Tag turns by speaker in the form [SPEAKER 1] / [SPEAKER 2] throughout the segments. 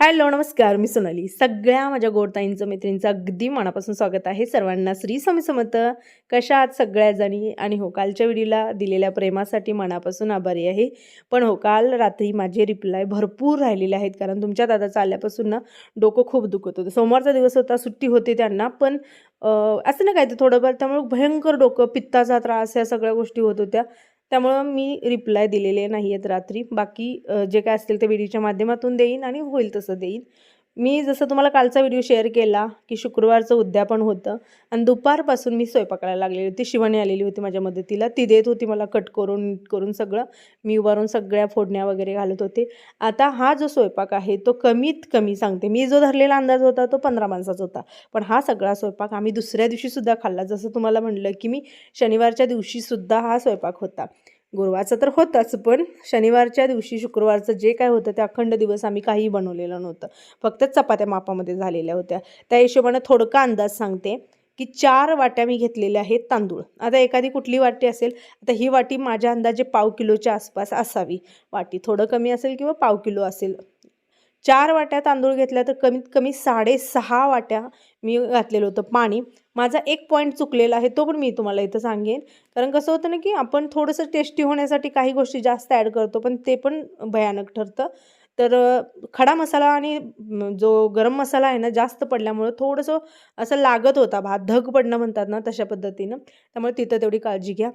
[SPEAKER 1] Hello नमस्कार मी सोनाली. सगळ्या माझ्या गोडताईंचं मैत्रिणींचं अगदी मनापासून स्वागत आहे सर्वांना श्री स्वामी समर्थ. कशा आहात सगळ्याजणी? आणि हो कालच्या व्हिडिओला दिलेल्या प्रेमासाठी मनापासून आभारी आहे. पण हो काल रात्री माझे रिप्लाय भरपूर राहिलेले आहेत कारण तुमच्या दादाचं आल्यापासून ना डोकं खूप दुखत होतं. सोमवारचा दिवस होता सुट्टी होती त्यांना पण असं नाही काय ते थोडंफार त्यामुळे भयंकर डोकं पित्ताचा त्रास या सगळ्या गोष्टी होत होत्या. त्यामुळं मी रिप्लाय दिलेले नाही आहेत रात्री. बाकी जे काय असतील ते व्हिडिओच्या माध्यमातून देईन आणि होईल तसं देईन. मी जसं तुम्हाला कालचा व्हिडिओ शेअर केला की शुक्रवारचं उद्यापन होतं आणि दुपारपासून मी स्वयंपाकाला लागलेली होती. शिवणी आलेली होती माझ्या मदतीला. ती देत होती मला कट करून करून सगळं. मी उभारून सगळ्या फोडण्या वगैरे घालत होते. आता हा जो स्वयंपाक आहे तो कमीत कमी सांगते. मी जो धरलेला अंदाज होता तो पंधरा माणसाचा होता. पण हा सगळा स्वयंपाक आम्ही दुसऱ्या दिवशीसुद्धा खाल्ला. जसं तुम्हाला म्हणलं की मी शनिवारच्या दिवशीसुद्धा हा स्वयंपाक होता. गुरुवारचं तर होतंच पण शनिवारच्या दिवशी शुक्रवारचं जे काय होतं ते अखंड दिवस आम्ही काही बनवलेलं नव्हतं. फक्त चपात्या मापामध्ये झालेल्या होत्या. त्या हिशोबानं थोडका अंदाज सांगते की चार वाट्या मी घेतलेल्या आहेत तांदूळ. आता एखादी कुठली वाटी असेल आता ही वाटी माझ्या अंदाजे पाव किलोच्या आसपास असावी. वाटी थोडं कमी असेल किंवा पाव किलो असेल. चार वाट्या तांदूळ घेतल्या तर कमीत कमी साडेसहा वाट्या मी घातलेलं होतं पाणी. माझा एक पॉईंट चुकलेला आहे तो पण मी तुम्हाला इथं सांगेन. कारण कसं होतं ना की आपण थोडंसं टेस्टी होण्यासाठी काही गोष्टी जास्त ॲड करतो पण ते पण भयानक ठरतं. तर खडा मसाला आणि जो गरम मसाला आहे ना जास्त पडल्यामुळं थोडंसं असं लागत होता भात. धग पडणं म्हणतात ना तशा पद्धतीनं. त्यामुळे तिथं तेवढी काळजी घ्या.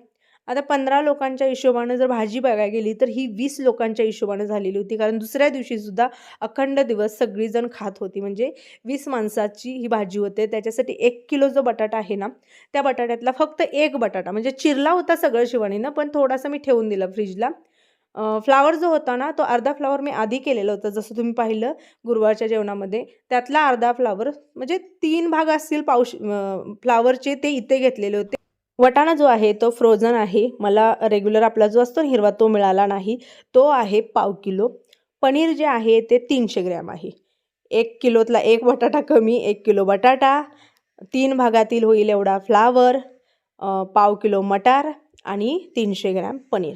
[SPEAKER 1] आता पंधरा लोकांच्या हिशोबानं जर भाजी बघायला गेली तर ही वीस लोकांच्या हिशोबानं झालेली होती. कारण दुसऱ्या दिवशीसुद्धा अखंड दिवस सगळीजण खात होती. म्हणजे वीस माणसाची ही भाजी होते. त्याच्यासाठी एक किलो जो बटाटा आहे ना त्या बटाट्यातला फक्त एक बटाटा म्हणजे चिरला होता सगळं शिवानीनं पण थोडासा मी ठेवून दिला फ्रीजला. फ्लावर जो होता ना तो अर्धा फ्लावर मी आधी केलेला होता जसं तुम्ही पाहिलं गुरुवारच्या जेवणामध्ये. त्यातला अर्धा फ्लावर म्हणजे तीन भाग असतील पाऊश फ्लावरचे ते इथे घेतलेले होते. वटाणा जो आहे तो फ्रोझन आहे. मला रेग्युलर आपला जो असतो ना हिरवा तो मिळाला नाही. तो आहे पाव किलो. पनीर जे आहे ते तीनशे ग्रॅम आहे. एक किलोतला एक बटाटा कमी एक किलो बटाटा. तीन भागातील होईल एवढा फ्लावर पाव किलो मटार आणि तीनशे ग्रॅम पनीर.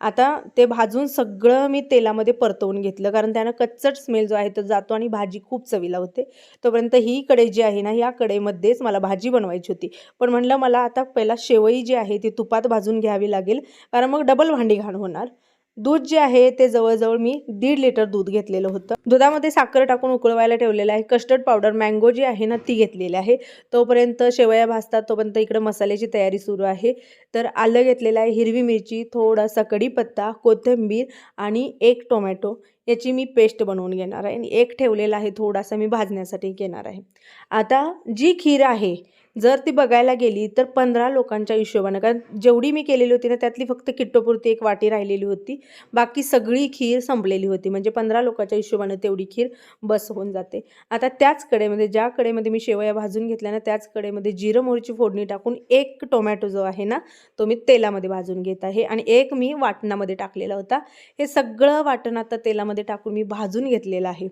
[SPEAKER 1] आता ते भाजून सगळं मी तेलामध्ये परतवून घेतलं कारण त्यानं कच्चट स्मेल जो आहे तो जातो आणि भाजी खूप चवीला होते. तोपर्यंत ही कडे जी आहे ना या कडेमध्येच मला भाजी बनवायची होती. पण म्हणलं मला आता पहिला शेवई जी आहे ती तुपात भाजून घ्यावी लागेल कारण मग डबल भांडी घाण होणार. दूध जे आहे ते जवळजवळ मी दीड लिटर दूध घेतलेलं होतं. दुधामध्ये साखर टाकून उकळवायला ठेवलेलं आहे. कस्टर्ड पावडर मँगो जी आहे ना ती घेतलेली आहे. तोपर्यंत शेवया भाजतात तोपर्यंत इकडं मसाल्याची तयारी सुरू आहे. तर आलं घेतलेलं आहे हिरवी मिरची थोडासा कढीपत्ता कोथिंबीर आणि एक टोमॅटो. याची मी पेस्ट बनवून घेणार आहे आणि एक ठेवलेला आहे थोडासा मी भाजण्यासाठी घेणार आहे. आता जी खीर आहे जर ती बघायला गेली तर पंधरा लोकांच्या हिशोबानं कारण जेवढी मी केलेली होती ना त्यातली फक्त किट्टोपुरती एक वाटी राहिलेली होती. बाकी सगळी खीर संपलेली होती. म्हणजे पंधरा लोकांच्या हिशोबानं तेवढी खीर बस होऊन जाते. आता त्याच कडेमध्ये ज्या कडेमध्ये मी शेवया भाजून घेतल्या ना त्याच कडेमध्ये जिरं मोहरीची फोडणी टाकून एक टोमॅटो जो आहे ना तो मी तेलामध्ये भाजून घेत आहे. आणि एक मी वाटणामध्ये टाकलेला होता. हे सगळं वाटण आता तेलामध्ये टाकून मी भाजून घेतलेलं आहे.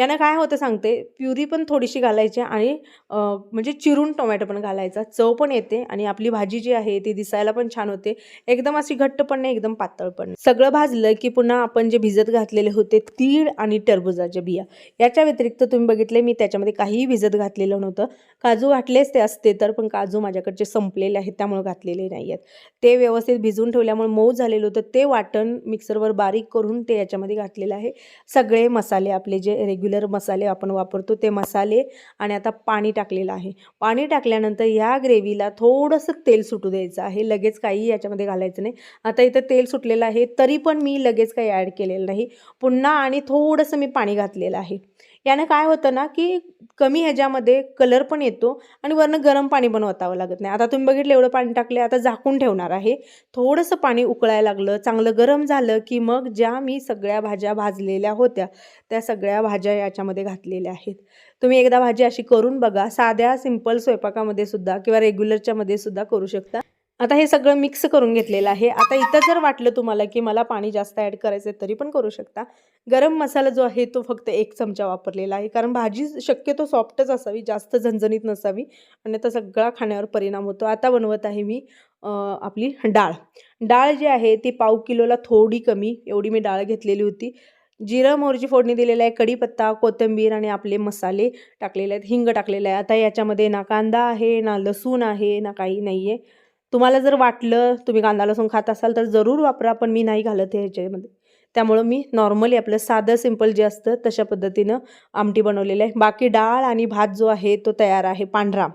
[SPEAKER 1] यानं काय होतं सांगते प्युरी पण थोडीशी घालायची आणि म्हणजे चिरून टोमॅटो पण घालायचा. चव पण येते आणि आपली भाजी जी आहे ती दिसायला पण छान होते. एकदम अशी घट्ट पण नाही एकदम पातळ पण सगळं भाजलं की पुन्हा आपण जे भिजत घातलेले होते तीळ आणि टरबुजाच्या बिया. याच्या व्यतिरिक्त तुम्ही बघितले मी त्याच्यामध्ये काहीही भिजत घातलेलं नव्हतं. काजू घातलेच ते असते तर पण काजू माझ्याकडचे संपलेले आहेत त्यामुळे घातलेले नाही आहेत. ते व्यवस्थित भिजून ठेवल्यामुळे मऊ झालेलं होतं. ते वाटण मिक्सरवर बारीक करून ते याच्यामध्ये घातलेलं आहे. सगळे मसाले आपले जे रेग्युलर मसाले आपण वापरतो ते मसाले आणि आता पाणी टाकलेलं आहे. पाणी टाकल्यानंतर या ग्रेव्हीला थोडंसं तेल सुटू द्यायचं आहे. लगेच काही याच्यामध्ये घालायचं नाही. आता इथं तेल सुटलेलं आहे तरी पण मी लगेच काही ॲड केलेलं नाही. पुन्हा आणि थोडंसं मी पाणी घातलेलं आहे. यानं काय होतं ना की कमी ह्याच्यामध्ये कलर पण येतो आणि वरनं गरम पाणी पण ओतावं लागत नाही. आता तुम्ही बघितलं एवढं पाणी टाकले आता झाकून ठेवणार आहे. थोडंसं पाणी उकळायला लागलं चांगलं गरम झालं की मग ज्या मी सगळ्या भाज्या भाजलेल्या होत्या त्या सगळ्या भाज्या याच्यामध्ये घातलेल्या आहेत. तुम्ही एकदा भाजी अशी करून बघा. साध्या सिंपल स्वयंपाकामध्ये सुद्धा किंवा रेग्युलरच्यामध्ये सुद्धा करू शकता. आता हे सगळं मिक्स करून घेतलेलं आहे. आता इथं जर वाटलं तुम्हाला की मला पाणी जास्त ॲड करायचं आहे तरी पण करू शकता. गरम मसाला जो आहे तो फक्त एक चमचा वापरलेला आहे. कारण भाजी शक्यतो सॉफ्टच असावी जास्त झणझणीत नसावी. आणि आता सगळा खाण्यावर परिणाम होतो. आता बनवत आहे मी आपली डाळ. डाळ जी आहे ती पाव किलोला थोडी कमी. एवढी मी डाळ घेतलेली होती. जिरं मोहरीची फोडणी दिलेला आहे. कढीपत्ता कोथिंबीर आणि आपले मसाले टाकलेले आहेत. हिंग टाकलेलं आहे. आता याच्यामध्ये ना कांदा आहे ना लसूण आहे ना काही नाही आहे तुम्हाला जर वाटलं तुम्ही कांदा लसूण खात असाल तर जरूर वापरा पण मी नाही घालत ह्याच्यामध्ये. त्यामुळं मी नॉर्मली आपलं साधं सिंपल जे असतं तशा पद्धतीनं आमटी बनवलेलं आहे. बाकी डाळ आणि भात जो आहे तो तयार आहे पांढरा.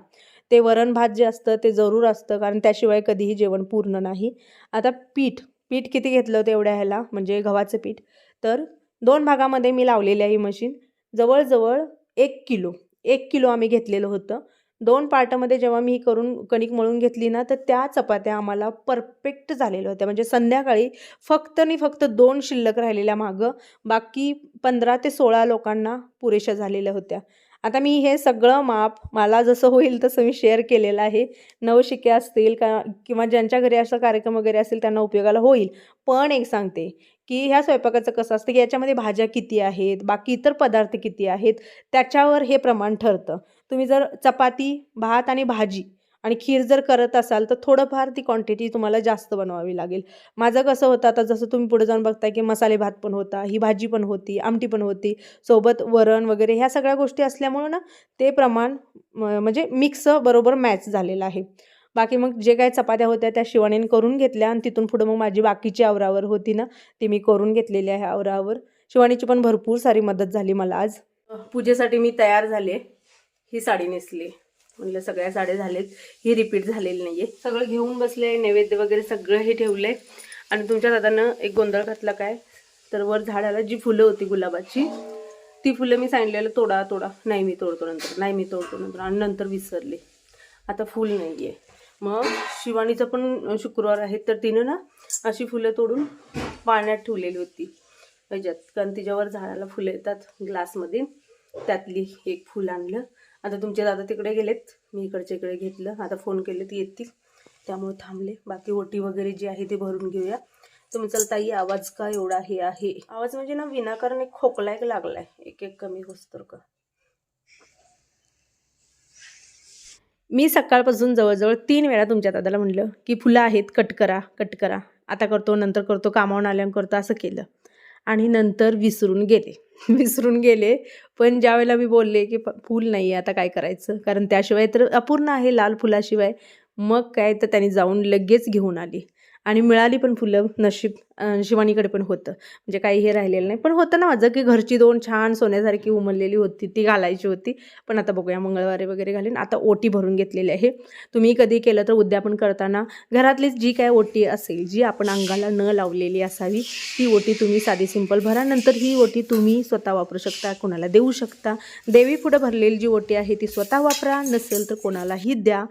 [SPEAKER 1] ते वरण भात जे असतं ते जरूर असतं कारण त्याशिवाय कधीही जेवण पूर्ण नाही. आता पीठ पीठ किती घेतलं होतं एवढ्या ह्याला? म्हणजे गव्हाचं पीठ. तर दोन भागामध्ये मी लावलेली आहे ही मशीन जवळजवळ एक किलो एक किलो आम्ही घेतलेलं होतं. दोन पार्टमध्ये जेव्हा मी ही करून कणिक मळून घेतली ना तर त्या चपात्या आम्हाला परफेक्ट झालेल्या होत्या. म्हणजे संध्याकाळी फक्त आणि फक्त दोन शिल्लक राहिलेल्या मागं बाकी पंधरा ते सोळा लोकांना पुरेशा झालेल्या होत्या. आता मी हे सगळं माप मला जसं होईल तसं मी शेअर केलेलं आहे. नवशिके असतील का किंवा ज्यांच्या घरी असा कार्यक्रम वगैरे असेल त्यांना उपयोगाला होईल. पण एक सांगते की ह्या स्वयंपाकाचं कसं असतं की याच्यामध्ये भाज्या किती आहेत बाकी इतर पदार्थ किती आहेत त्याच्यावर हे प्रमाण ठरतं. तुम्ही जर चपाती भात आणि भाजी आणि खीर जर करत असाल तर थोडंफार ती क्वांटिटी तुम्हाला जास्त बनवावी लागेल. माझं कसं होतं आता जसं तुम्ही पुढे जाऊन बघताय की मसाले भात पण होता ही भाजी पण होती आमटी पण होती सोबत वरण वगैरे ह्या सगळ्या गोष्टी असल्यामुळं ना ते प्रमाण म- म्हणजे मिक्स बरोबर मॅच झालेलं आहे. बाकी मग जे काही चपात्या होत्या त्या शिवानीने करून घेतल्या आणि तिथून पुढं मग माझी बाकीची आवरावर होती ना ती मी करून घेतलेली आहे आवरावर. शिवानीची पण भरपूर सारी मदत झाली मला आज. पूजेसाठी मी तयार झाले. ही साडी नेसली. म्हणलं सगळ्या साड्या झालेत ही रिपीट झालेली नाही आहे सगळं घेऊन बसले नैवेद्य वगैरे सगळं हे ठेवलं. आहे आणि तुमच्या दादानं एक गोंधळ घातला काय? तर वर झाडाला जी फुलं होती गुलाबाची ती फुलं मी सांगितलेलं तोडा तोडा. नाही मी तोडतो नंतर नाही मी तोडतो नंतर. आणि नंतर विसरले. आता फुल नाही आहे मग शिवानीचं पण शुक्रवार आहे तर तिनं ना अशी फुलं तोडून पाण्यात ठेवलेली होती. ह्याच्यात कारण तिच्यावर झाडाला फुलं येतात ग्लासमध्ये. त्यातली एक फुल आणलं. आता तुमचे दादा तिकडे गेलेत. मी इकडच्या इकडे घेतलं. आता फोन केले येतील. त्यामुळे थांबले. बाकी ओटी वगैरे जी आहे ते भरून घेऊया. तुम्ही चल ताई आवाज का एवढा हे आहे? आवाज म्हणजे ना विनाकारण एक खोकला एक लागलाय. एक एक कमी होस्तर का? मी सकाळपासून जवळजवळ तीन वेळा तुमच्या दादाला म्हणलं की फुलं आहेत कट करा कट करा. आता करतो नंतर करतो कामावून आल्यानं करतो असं केलं. आणि नंतर विसरून गेले. विसरून गेले. पण ज्या वेळेला मी बोलले की फूल नाही आहे आता काय करायचं? कारण त्याशिवाय तर अपूर्ण आहे लाल फुलाशिवाय. मग काय तर त्यांनी जाऊन लगेच घेऊन आली. आणि मिळाली पण फुलं नशीब शिवानीकडे पण होतं. म्हणजे काही हे राहिलेलं नाही. पण होतं ना माझं की घरची दोन छान सोन्यासारखी उमललेली होती. ती घालायची होती. पण आता बघूया मंगळवारी वगैरे घालीन. आता ओटी भरून घेतलेली आहे. तुम्ही कधी केलं तर उद्यापन करताना घरातलीच जी काय ओटी असेल जी आपण अंगाला न लावलेली असावी ती ओटी तुम्ही साधी सिंपल भरा. नंतर ही ओटी तुम्ही स्वतः वापरू शकता कोणाला देऊ शकता. देवी पुढं भरलेली जी ओटी आहे ती स्वतः वापरा. नसेल तर कोणालाही द्या.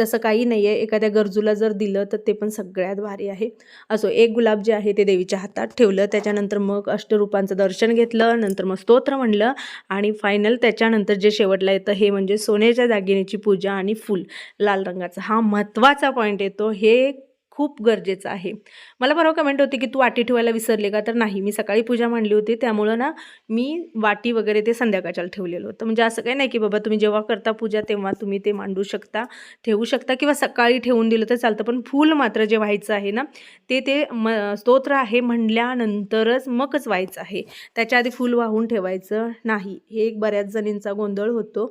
[SPEAKER 1] तसं काही नाही आहे एखाद्या गरजूला जर दिलं तर ते पण सगळ्यात भारी आहे. असो एक गुलाब जे आहे ते देवीच्या हातात ठेवलं त्याच्यानंतर मग अष्टरूपांचं दर्शन घेतलं नंतर मग स्तोत्र म्हणलं आणि फायनल त्याच्यानंतर जे शेवटला येतं हे म्हणजे सोन्याच्या दागिन्याची पूजा आणि फूल. लाल रंगाचा हा महत्त्वाचा पॉईंट येतो. हे खूप गरजेचं आहे. मला परवा कमेंट होती की तू वाटी ठेवायला विसरले का? तर नाही मी सकाळी पूजा मांडली होती. त्यामुळं ना मी वाटी वगैरे ते संध्याकाळच्याला ठेवलेलं होतं. म्हणजे असं काही नाही की बाबा तुम्ही जेव्हा करता पूजा तेव्हा तुम्ही ते मांडू शकता ठेवू शकता किंवा सकाळी ठेवून दिलं तर चालतं. पण फूल मात्र जे व्हायचं आहे ना ते ते म स्तोत्र आहे म्हणल्यानंतरच मगच व्हायचं आहे. त्याच्या आधी फूल वाहून ठेवायचं नाही. हे एक बऱ्याच जणींचा गोंधळ होतो.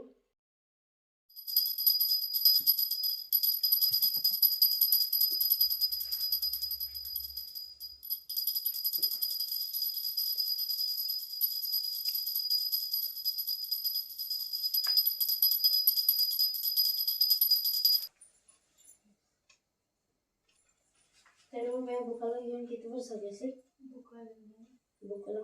[SPEAKER 2] काय बुकाला घेऊन किती वर्ष असेल? बुकाला.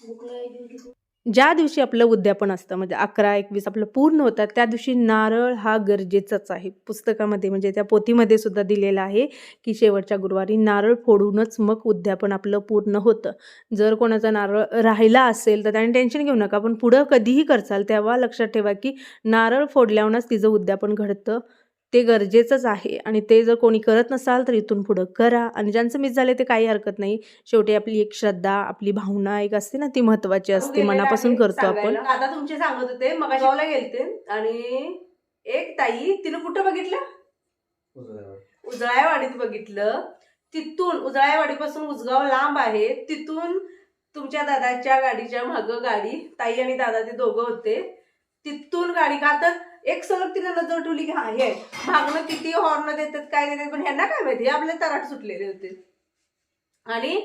[SPEAKER 2] बुकला घेऊन किती
[SPEAKER 1] ज्या दिवशी आपलं उद्यापन असतं म्हणजे अकरा एकवीस आपलं पूर्ण होतात त्या दिवशी नारळ हा गरजेचाच आहे. पुस्तकामध्ये म्हणजे त्या पोथीमध्ये सुद्धा दिलेला आहे की शेवटच्या गुरुवारी नारळ फोडूनच मग उद्यापन आपलं पूर्ण होतं. जर कोणाचा नारळ राहिला असेल तर त्याने टेन्शन घेऊ नका पण पुढं कधीही करचाल तेव्हा लक्षात ठेवा की नारळ फोडल्यावरच तिचं उद्यापन घडतं. ते गरजेचंच आहे. आणि ते जर कोणी करत नसाल तर इथून पुढं करा. आणि ज्यांचं मिस झाले ते काही हरकत नाही. शेवटी आपली एक श्रद्धा आपली भावना एक असते ना ती महत्वाची असते. मनापासून करतो आपण. आता तुमचे सांगत होते मग गेलते. आणि एक ताई तिनं कुठं बघितलं? उजळायवाडीत बघितलं. तिथून उजळायवाडीपासून उजगाव लांब आहे. तिथून तुमच्या दादाच्या गाडीच्या मागं गाडी ताई आणि दादा ते दोघं होते. तिथून गाडी का तर एक सलग तिने नजर ठेवली की हा हे मागणं किती हॉर्न देतात काय देतात पण ह्यांना काय माहिती? आपले तराट सुटलेले होते. आणि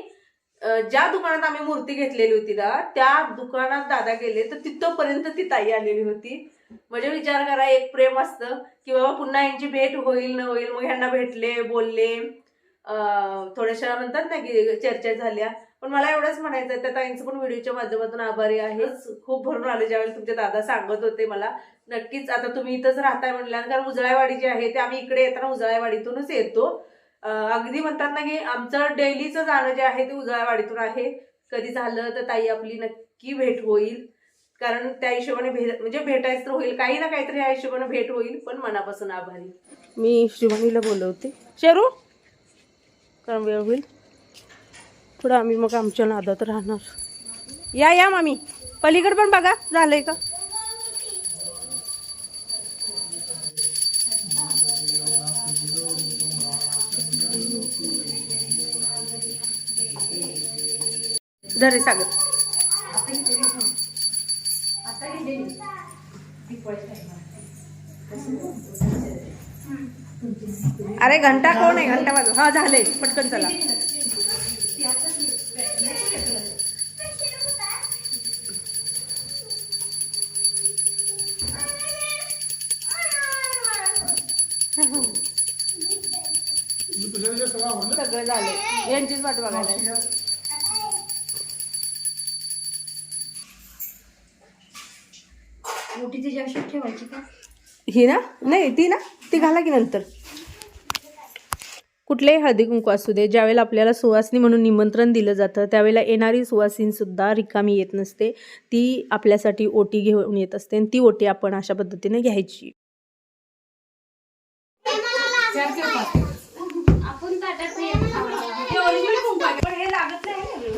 [SPEAKER 1] ज्या दुकानात आम्ही मूर्ती घेतलेली होती ना त्या दुकानात दादा गेले तर तिथपर्यंत ती ताई आलेली होती. म्हणजे विचार करा एक प्रेम असतं की बाबा पुन्हा यांची भेट होईल न होईल मग ह्यांना भेटले बोलले थोड्याशा म्हणतात ना की चर्चा झाल्या. पण मला एवढंच म्हणायचं त्या ताईंचं पण व्हिडिओच्या माध्यमातून आभारी आहे. खूप भरून आले ज्यावेळेस तुमचे दादा सांगत होते मला. नक्कीच आता तुम्ही इथंच राहताय म्हणल्यानं कारण उजळायवाडी जी आहे ते आम्ही इकडे येताना उजळायवाडीतूनच येतो. अगदी म्हणतात ना की आमचं डेलीचं जाणं जे आहे ते उजळायवाडीतून आहे. कधी झालं तर ताई आपली नक्की भेट होईल. कारण त्या हिशोबाने भेट म्हणजे भेटायचं तर होईल काही ना काहीतरी या हिशोबाने भेट होईल पण मनापासून आभारी. मी शिवानीला बोलवते. शेरू? कारण वेळ होईल. पुढं आम्ही मग आमच्या नादात राहणार. या या मामी. पलीकडे पण बघा झालंय का? धरे सागर. अरे घंटा कोण आहे? घंटा वाजव. हा झाले पटकन चला. सगळं झालं. यांचीच वाट बघायला
[SPEAKER 2] मोठी तिच्या अशी ठेवायची का?
[SPEAKER 1] ही ना? नाही ती ना? ती घाला की नंतर. कुठलेही हळदी कुंकू असू दे ज्यावेळेला आपल्याला सुवासिनी म्हणून निमंत्रण दिलं जातं त्यावेळेला येणारी सुवासिनीसुद्धा रिकामी येत नसते. ती आपल्यासाठी ओटी घेऊन येत असते आणि ती ओटी आपण अशा पद्धतीने घ्यायची
[SPEAKER 2] आपण ताटात वटी घालायचा ना. हातात घे. हातात घे. नाही बाजूलाच ठेवायचा. टोपी टावेल आपल्या वटीत.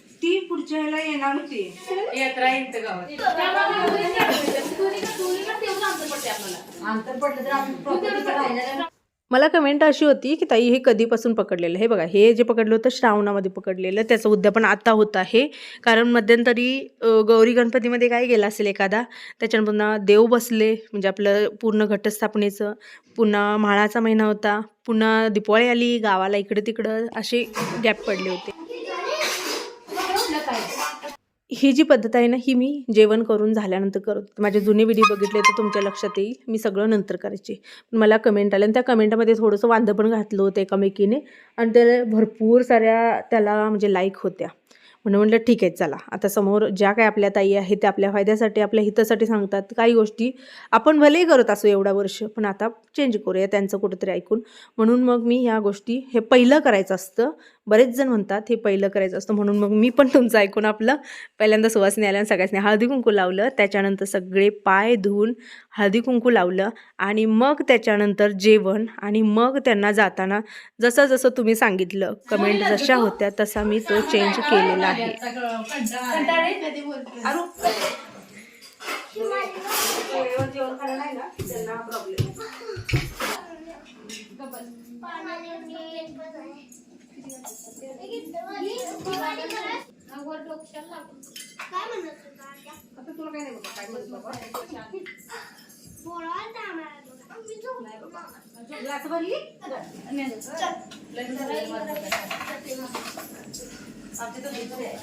[SPEAKER 1] ती पुढच्या ह्याला येणार होती.
[SPEAKER 3] यात्रा येते गावात.
[SPEAKER 2] अंतर पडलं तर आपण proper तिथं राहिलं
[SPEAKER 1] मला कमेंट अशी होती की ताई हे कधीपासून पकडलेलं? हे बघा हे जे पकडलं होतं श्रावणामध्ये पकडलेलं त्याचं उद्यापन आता होत आहे. कारण मध्यंतरी गौरी गणपतीमध्ये काय गेला असेल एखादा? त्याच्यानं पुन्हा देव बसले म्हणजे आपलं पूर्ण घटस्थापनेचं. पुन्हा म्हाळाचा महिना होता. पुन्हा दिपावळी आली गावाला इकडे तिकडं असे गॅप पडले होते. ही जी पद्धत आहे ना ही मी जेवण करून झाल्यानंतर करत माझे जुने व्हिडिओ बघितले तर तुमच्या लक्षात येईल. मी सगळं नंतर करायचे. पण मला कमेंट आले आणि त्या कमेंटमध्ये थोडंसं वांदं पण घातलं होतं एकामेकीने. आणि त्याला भरपूर साऱ्या त्याला म्हणजे लाईक होत्या. म्हणून म्हटलं ठीक आहे चला. आता समोर ज्या काय आपल्या ताई आहेत त्या आपल्या फायद्यासाठी आपल्या हितासाठी सांगतात काही गोष्टी. आपण भलेही करत असू एवढा वर्ष पण आता चेंज करूया त्यांचं कुठंतरी ऐकून. म्हणून मग मी ह्या गोष्टी हे पहिलं करायचं असतं. बरेच जण म्हणतात हे पहिलं करायचं असतं म्हणून मग मी पण तुमचं ऐकून आपलं पहिल्यांदा सुवासने आल्या आणि हळदी कुंकू लावलं. त्याच्यानंतर सगळे पाय धुवून हळदी कुंकू लावलं आणि मग त्याच्यानंतर जेवण आणि मग त्यांना जाताना जसं जसं तुम्ही सांगितलं कमेंट जशा होत्या तसा मी तो चेंज केलेला आहे. अरू, वेळेवर जेवण खाल्लं नाही ना, त्यांना हा problem. आता तुला काय नाही बाबा, काय म्हणत बाबा? ग्लास भरली? आमची तर दुसरी आहे.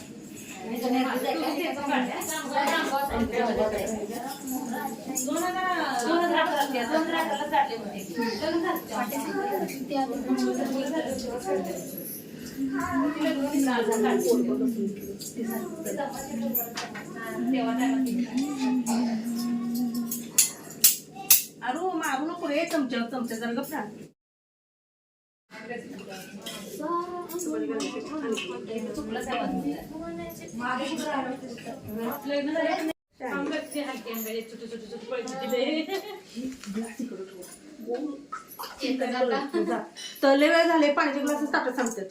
[SPEAKER 1] अरू मारू नको रे चमच्या चमच्या जर तले वेळ झाले पाण्याचे ग्लासेस ताटत सांगतात.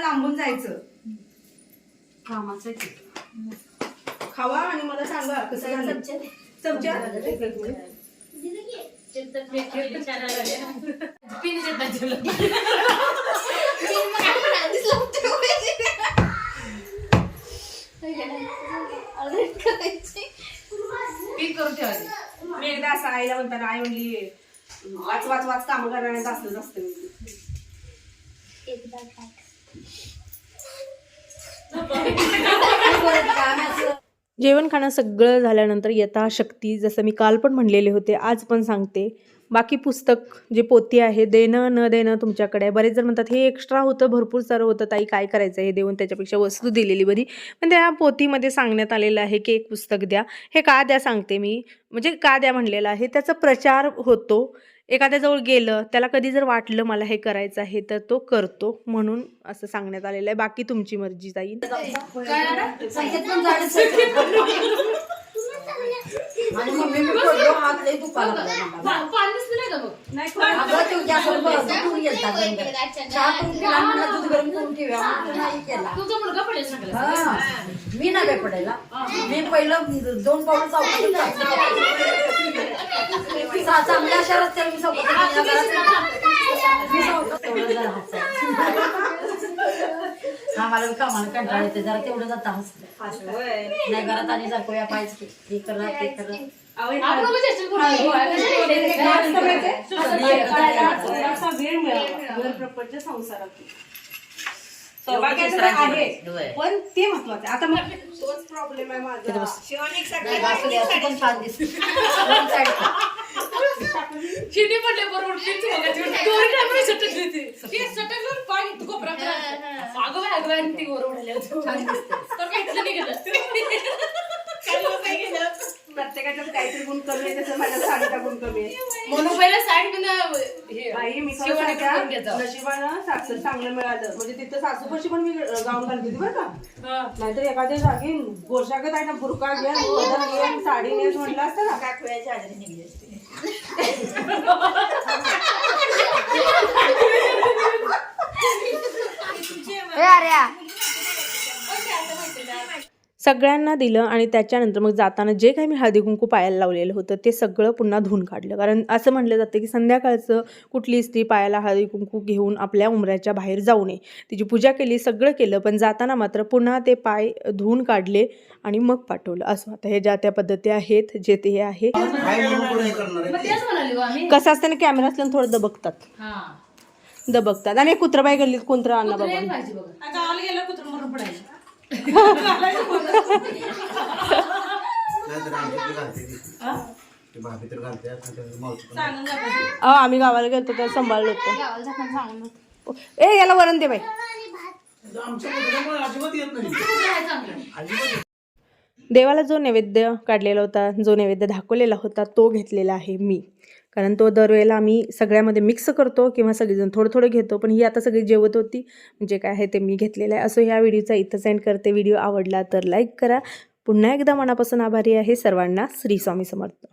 [SPEAKER 4] लांबून जायचं.
[SPEAKER 1] खावा आणि मला सांगा कसं झालं? चमचा.
[SPEAKER 3] पीन करून ठेवायची
[SPEAKER 4] मी एकदा असं आईला म्हणताना आई म्हणली वाच वाच वाच काम करण्यात असलंच असतं. म्हणली.
[SPEAKER 1] जेवण खाणं सगळं झाल्यानंतर यथाशक्ती जसं मी काल पण म्हणलेले होते आज पण सांगते. बाकी पुस्तक जे पोती आहे देणं न देणं तुमच्याकडे बरेच जण म्हणतात हे एक्स्ट्रा होतं भरपूर सारं होतं ताई काय करायचं हे देऊन त्याच्यापेक्षा वस्तू दिलेली बरी. पण त्या पोतीमध्ये सांगण्यात आलेलं आहे की एक पुस्तक द्या. हे का द्या सांगते मी. म्हणजे का द्या म्हणलेलं आहे. त्याचा प्रचार होतो. एखाद्याजवळ गेलं त्याला कधी जर वाटलं मला हे करायचं आहे तर तो करतो म्हणून असं सांगण्यात आलेलं आहे. बाकी तुमची मर्जी जाईल
[SPEAKER 2] मी
[SPEAKER 3] नाही
[SPEAKER 2] हा. बाई पडायला मी पहिलं दोन पाऊल चांगल्या अशा रस्त्याला मी. हा बी कामाला कंटाळा येते जरा तेवढं जाता नाही घरात आणि जाऊया पाहिजे हे करा ते करा
[SPEAKER 3] आपण उगाच याच्यात बोलतो. गोळ्या कशा ठेवल्या?
[SPEAKER 4] थोडासा वेळ मिळावा घर प्रपंच संसारात सहभागाचं तर आहे पण ते महत्वाचं आहे. आता मग तोच प्रॉब्लेम आहे माझा
[SPEAKER 2] नाही, बासुरी असं पण छान दिसते दोन side चं.
[SPEAKER 3] शिडी पडले बरोबर पीठ बघायची. दोरी टाकून सटकली ती. ती सटकल्यावर पाणी तू कोपरा करा. अगं बाई, अगं बाई, आणि ती वर उडाली होती. तर नाही. काही नाही केलं.
[SPEAKER 4] प्रत्येकाच्यात काहीतरी गुण कमी आहे तसं माझ्या साडीचा गुण कमी आहे.
[SPEAKER 3] म्हणून पहिला हे
[SPEAKER 4] आई मी सांगते,
[SPEAKER 3] घ्यायचं.
[SPEAKER 4] नशिबानं सासर चांगलं मिळालं. म्हणजे तिथं सासूपाशी पण मी गाऊन घालते होती बरं का. नाहीतर एखाद्या जागी गोशागत आहे ना बुरका घ्या बदल घ्या साडी नेस म्हटलं असतं ना.
[SPEAKER 1] सगळ्यांना दिलं आणि त्याच्यानंतर मग जाताना जे काही मी हळदी कुंकू पायाला लावलेलं होतं ते सगळं पुन्हा धुवून काढलं. कारण असं म्हटलं जातं की संध्याकाळचं कुठली स्त्री पायाला हळदी कुंकू घेऊन आपल्या उमऱ्याच्या बाहेर जाऊ नये. तिची पूजा केली सगळं केलं पण जाताना मात्र पुन्हा ते पाय धुवून काढले आणि मग पाठवलं. असं आता हे ज्या त्या पद्धती आहेत जे ते हे आहे. कसं असतं ना कॅमेरा असल्यानं थोडं दबकतात.
[SPEAKER 3] हा.
[SPEAKER 1] दबकतात. आणि कुत्रबाई गल्लीत कोणतं आणला
[SPEAKER 3] कुत्रे
[SPEAKER 1] बाबा. अहो आम्ही गावाला गेलो तर सांभाळलो होतो. ए याला वरण दे बाई. देवाला जो नैवेद्य काढलेला होता जो नैवेद्य दाखवलेला होता तो घेतलेला आहे मी. कारण तो दरवेळेला आम्ही सगळ्यामध्ये मिक्स करतो किंवा सगळेजण थोडं थोडं घेतो पण ही आता सगळी जेवत होती. जे काय आहे ते मी घेतलेलं आहे. असं ह्या व्हिडिओचा इथं सेंड करते. व्हिडिओ आवडला तर लाईक करा. पुन्हा एकदा मनापासून आभारी आहे सर्वांना. श्री स्वामी समर्थ.